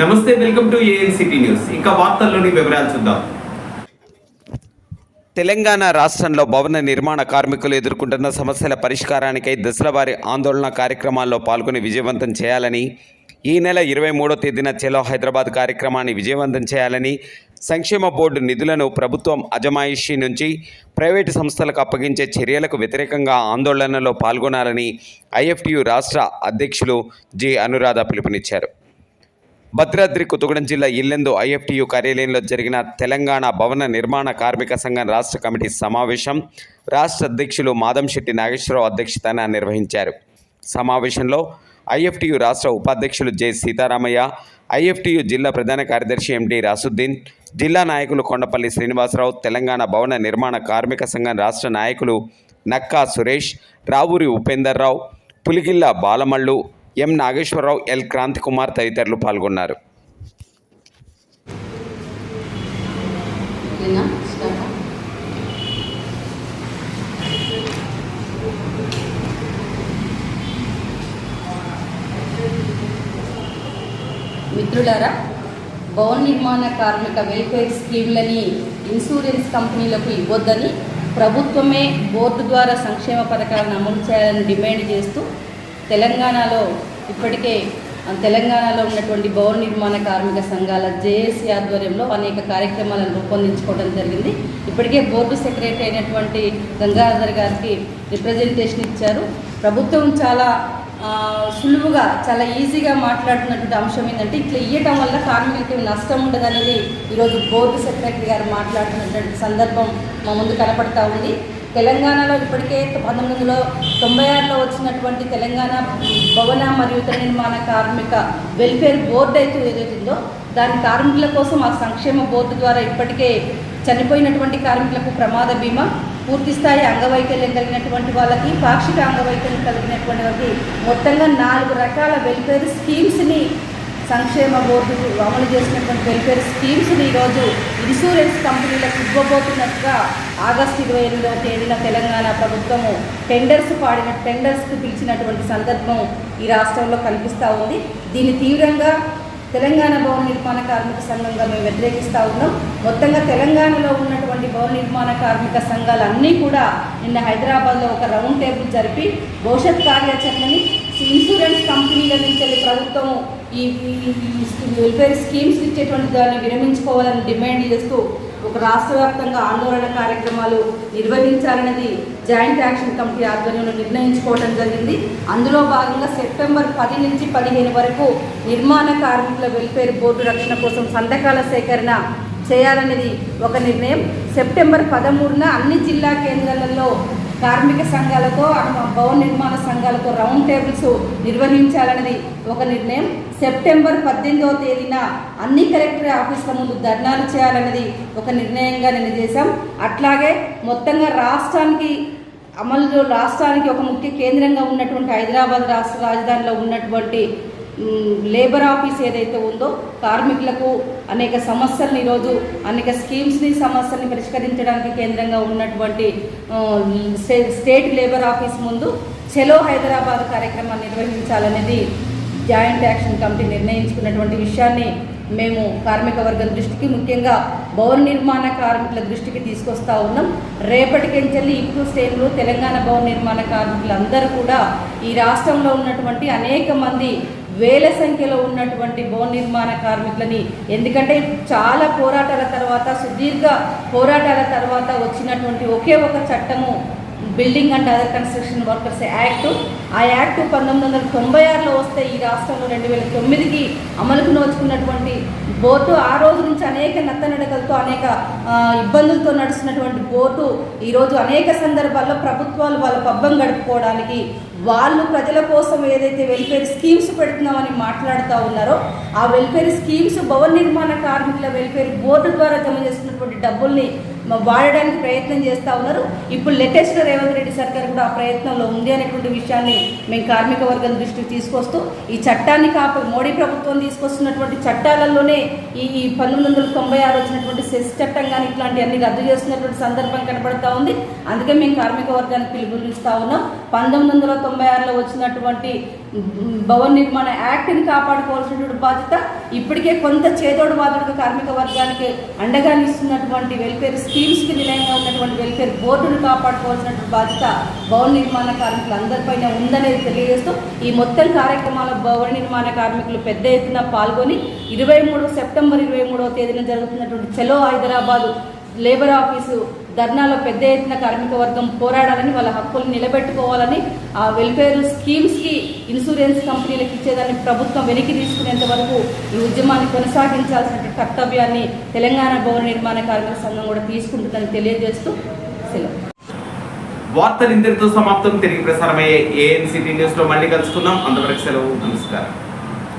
నమస్తే welcome to ANCT news. ఇంకా వార్తల్లోని వివరాలు చూద్దాం. తెలంగాణ రాష్ట్రంలో భవన నిర్మాణ కార్మికులు ఎదుర్కొంటున్న సమస్యల పరిష్కారానికై దశల వారి ఆందోళన కార్యక్రమాల్లో పాల్గొని విజయవంతం చేయాలని ఈ నెల ఇరవై మూడో తేదీన చెలో హైదరాబాద్ కార్యక్రమాన్ని విజయవంతం చేయాలని సంక్షేమ బోర్డు నిధులను ప్రభుత్వం అజమాయిషీ నుంచి ప్రైవేటు సంస్థలకు అప్పగించే చర్యలకు వ్యతిరేకంగా ఆందోళనలో పాల్గొనాలని ఐఎఫ్టియు రాష్ట్ర అధ్యక్షులు జి అనురాధ పిలుపునిచ్చారు. భద్రాద్రి కొత్తగూడెం జిల్లా ఇల్లెందు ఐఎఫ్టియు కార్యాలయంలో జరిగిన తెలంగాణ భవన నిర్మాణ కార్మిక సంఘం రాష్ట్ర కమిటీ సమావేశం రాష్ట్ర అధ్యక్షులు మాదంశెట్టి నాగేశ్వరరావు అధ్యక్షతన నిర్వహించారు. సమావేశంలో ఐఎఫ్టియు రాష్ట్ర ఉపాధ్యక్షులు జె సీతారామయ్య ఐఎఫ్టియు జిల్లా ప్రధాన కార్యదర్శి ఎండి రాసుద్దీన్ జిల్లా నాయకులు కొండపల్లి శ్రీనివాసరావు తెలంగాణ భవన నిర్మాణ కార్మిక సంఘం రాష్ట్ర నాయకులు నక్కా సురేష్ రావూరి ఉపేందర్ రావు పులిగిల్ల బాలమళ్ళు ఎం నాగేశ్వరరావు ఎల్ క్రాంతికుమార్ తదితరులు పాల్గొన్నారు. మిత్రులారా భవన నిర్మాణ కార్మిక వెల్ఫేర్ స్కీమ్లని ఇన్సూరెన్స్ కంపెనీలకు ఇవ్వొద్దని ప్రభుత్వమే బోర్డు ద్వారా సంక్షేమ పథకాలను అమలు చేయాలని డిమాండ్ చేస్తూ తెలంగాణలో ఇప్పటికే తెలంగాణలో ఉన్నటువంటి భవన నిర్మాణ కార్మిక సంఘాల జేఏసీ ఆధ్వర్యంలో అనేక కార్యక్రమాలను రూపొందించుకోవడం జరిగింది. ఇప్పటికే బోర్డు సెక్రటరీ అయినటువంటి గంగాధర్ గారికి రిప్రజెంటేషన్ ఇచ్చారు. ప్రభుత్వం చాలా సులువుగా చాలా ఈజీగా మాట్లాడుతున్నటువంటి అంశం ఏంటంటే ఇట్లా ఇవ్వటం వల్ల కార్మికులకి నష్టం ఉండదనేది ఈరోజు బోర్డు సెక్రటరీ గారు మాట్లాడుతున్నటువంటి సందర్భం మా ముందు కనపడతా ఉంది. తెలంగాణలో ఇప్పటికే పంతొమ్మిది వందల తొంభై ఆరులో వచ్చినటువంటి తెలంగాణ భవన మరియు ఇతర నిర్మాణ కార్మిక వెల్ఫేర్ బోర్డు అయితే ఏదైతుందో దాని కార్మికుల కోసం ఆ సంక్షేమ బోర్డు ద్వారా ఇప్పటికే చనిపోయినటువంటి కార్మికులకు ప్రమాద బీమా పూర్తి స్థాయి అంగవైకల్యం కలిగినటువంటి వాళ్ళకి పాక్షిక అంగవైకల్యం కలిగినటువంటి వాళ్ళకి మొత్తంగా నాలుగు రకాల వెల్ఫేర్ స్కీమ్స్ని సంక్షేమ బోర్డు అమలు చేసినటువంటి వెల్ఫేర్ స్కీమ్స్ని ఈరోజు ఇన్సూరెన్స్ కంపెనీలకు ఇవ్వబోతున్నట్టుగా ఆగస్టు ఇరవై ఎనిమిదవ తేదీన తెలంగాణ ప్రభుత్వము టెండర్స్ పాడిన టెండర్స్కి పిలిచినటువంటి సందర్భం ఈ రాష్ట్రంలో కనిపిస్తూ ఉంది. దీన్ని తీవ్రంగా తెలంగాణ భవన నిర్మాణ కార్మిక సంఘంగా మేము వ్యతిరేకిస్తూ ఉన్నాం. మొత్తంగా తెలంగాణలో ఉన్నటువంటి భవన నిర్మాణ కార్మిక సంఘాలన్నీ కూడా నిన్న హైదరాబాద్లో ఒక రౌండ్ టేబుల్ జరిపి భవిష్యత్ కార్యాచరణని ఇన్సూరెన్స్ కంపెనీల నుంచి వెళ్ళి ప్రభుత్వం ఈ ఈ వెల్ఫేర్ స్కీమ్స్ ఇచ్చేటువంటి దాన్ని విరమించుకోవాలని డిమాండ్ చేస్తూ ఒక రాష్ట్ర వ్యాప్తంగా ఆందోళన కార్యక్రమాలు నిర్వహించాలన్నది జాయింట్ యాక్షన్ కమిటీ ఆధ్వర్యంలో నిర్ణయించుకోవడం జరిగింది. అందులో భాగంగా సెప్టెంబర్ పది నుంచి పదిహేను వరకు నిర్మాణ కార్మికుల వెల్ఫేర్ బోర్డు రక్షణ కోసం సంతకాల సేకరణ చేయాలనేది ఒక నిర్ణయం. సెప్టెంబర్ పదమూడున అన్ని జిల్లా కేంద్రాలలో కార్మిక సంఘాలతో భవన నిర్మాణ సంఘాలతో రౌండ్ టేబుల్స్ నిర్వహించాలనేది ఒక నిర్ణయం. సెప్టెంబర్ పద్దెనిమిదవ తేదీన అన్ని కలెక్టర్ ఆఫీసుల ముందు ధర్నాలు చేయాలనేది ఒక నిర్ణయంగా నేను చేశాం. అట్లాగే మొత్తంగా రాష్ట్రానికి అమలు రాష్ట్రానికి ఒక ముఖ్య కేంద్రంగా ఉన్నటువంటి హైదరాబాద్ రాష్ట్ర రాజధానిలో ఉన్నటువంటి లేబర్ ఆఫీస్ ఏదైతే ఉందో కార్మికులకు అనేక సమస్యలను ఈరోజు అనేక స్కీమ్స్ని సమస్యల్ని పరిష్కరించడానికి కేంద్రంగా ఉన్నటువంటి స్టేట్ లేబర్ ఆఫీస్ ముందు చెలో హైదరాబాద్ కార్యక్రమాన్ని నిర్వహించాలనేది జాయింట్ యాక్షన్ కమిటీ నిర్ణయించుకున్నటువంటి విషయాన్ని మేము కార్మిక వర్గం దృష్టికి ముఖ్యంగా భవన నిర్మాణ కార్మికుల దృష్టికి తీసుకొస్తా ఉన్నాం. రేపటికెంచెల్లి ఇప్పుడు స్టేట్లో తెలంగాణ భవన నిర్మాణ కార్మికులందరూ కూడా ఈ రాష్ట్రంలో ఉన్నటువంటి అనేక మంది వేల సంఖ్యలో ఉన్నటువంటి భవన నిర్మాణ కార్మికులని ఎందుకంటే చాలా పోరాటాల తర్వాత సుదీర్ఘ పోరాటాల తర్వాత వచ్చినటువంటి ఒకే ఒక చట్టము building and other construction workers act ఆ యాక్ట్ పంతొమ్మిది వందల తొంభై ఆరులో వస్తే ఈ రాష్ట్రంలో రెండు వేల తొమ్మిదికి అమలుకు నోచుకున్నటువంటి బోర్డు ఆ రోజు నుంచి అనేక నత్తనడకలతో అనేక ఇబ్బందులతో నడుస్తున్నటువంటి బోర్డు ఈరోజు అనేక సందర్భాల్లో ప్రభుత్వాలు వాళ్ళ పబ్బం గడుపుకోవడానికి వాళ్ళు ప్రజల కోసం ఏదైతే వెల్ఫేర్ స్కీమ్స్ పెడుతున్నామని మాట్లాడుతూ ఉన్నారో ఆ వెల్ఫేర్ స్కీమ్స్ భవన నిర్మాణ కార్మికుల వెల్ఫేర్ బోర్డు ద్వారా జమ చేస్తున్నటువంటి డబ్బుల్ని వాడడానికి ప్రయత్నం చేస్తూ ఉన్నారు. ఇప్పుడు లేటెస్ట్ రేవంత్ రెడ్డి సర్కార్ కూడా ఆ ప్రయత్నంలో ఉంది అనేటువంటి విషయాన్ని మేము కార్మిక వర్గం దృష్టికి తీసుకొస్తూ ఈ చట్టాన్ని కాప మోడీ ప్రభుత్వం తీసుకొస్తున్నటువంటి చట్టాలలోనే ఈ ఈ పంతొమ్మిది వందల తొంభై ఆరు వచ్చినటువంటి సెస్ చట్టం కానీ ఇట్లాంటివన్నీ రద్దు చేస్తున్నటువంటి సందర్భం కనబడతా ఉంది. అందుకే మేము కార్మిక వర్గానికి పిలుపునిస్తూ ఉన్నాం. పంతొమ్మిది వందల తొంభై ఆరులో వచ్చినటువంటి భవన నిర్మాణ యాక్ట్ని కాపాడుకోవాల్సినటువంటి బాధ్యత ఇప్పటికే కొంత చేదోడు బాధుడుగా కార్మిక వర్గానికి అండగా ఇస్తున్నటువంటి వెల్ఫేర్ స్కీమ్స్కి నిలయంగా ఉన్నటువంటి వెల్ఫేర్ బోర్డును కాపాడుకోవాల్సినటువంటి బాధ్యత భవన నిర్మాణ కార్మికులు అందరిపైన ఉందనేది తెలియజేస్తూ ఈ మొత్తం కార్యక్రమాల భవన నిర్మాణ కార్మికులు పెద్ద ఎత్తున పాల్గొని ఇరవై మూడు సెప్టెంబర్ ఇరవై మూడవ తేదీన జరుగుతున్నటువంటి చలో హైదరాబాదు లేబర్ ఆఫీసు ధర్నాలో పెద్ద ఎత్తున కార్మిక వర్గం పోరాడాలని వాళ్ళ హక్కులు నిలబెట్టుకోవాలని ఆ వెల్ఫేర్ స్కీమ్స్కి ఇన్సూరెన్స్ కంపెనీలకు ఇచ్చేదాన్ని ప్రభుత్వం వెనక్కి తీసుకునేంత వరకు ఈ ఉద్యమాన్ని కొనసాగించాల్సిన కర్తవ్యాన్ని తెలంగాణ భవన నిర్మాణ కార్మిక సంఘం కూడా తీసుకుంటుందని తెలియజేస్తూ సెలవు. వార్తలు ఇంతటితో సమాప్తం. తిరిగి ప్రసారమయ్యే ఏఎన్సీటీ న్యూస్లో మళ్ళీ కలుసుకుందాం. అంతవరకు సెలవు. నమస్కారం.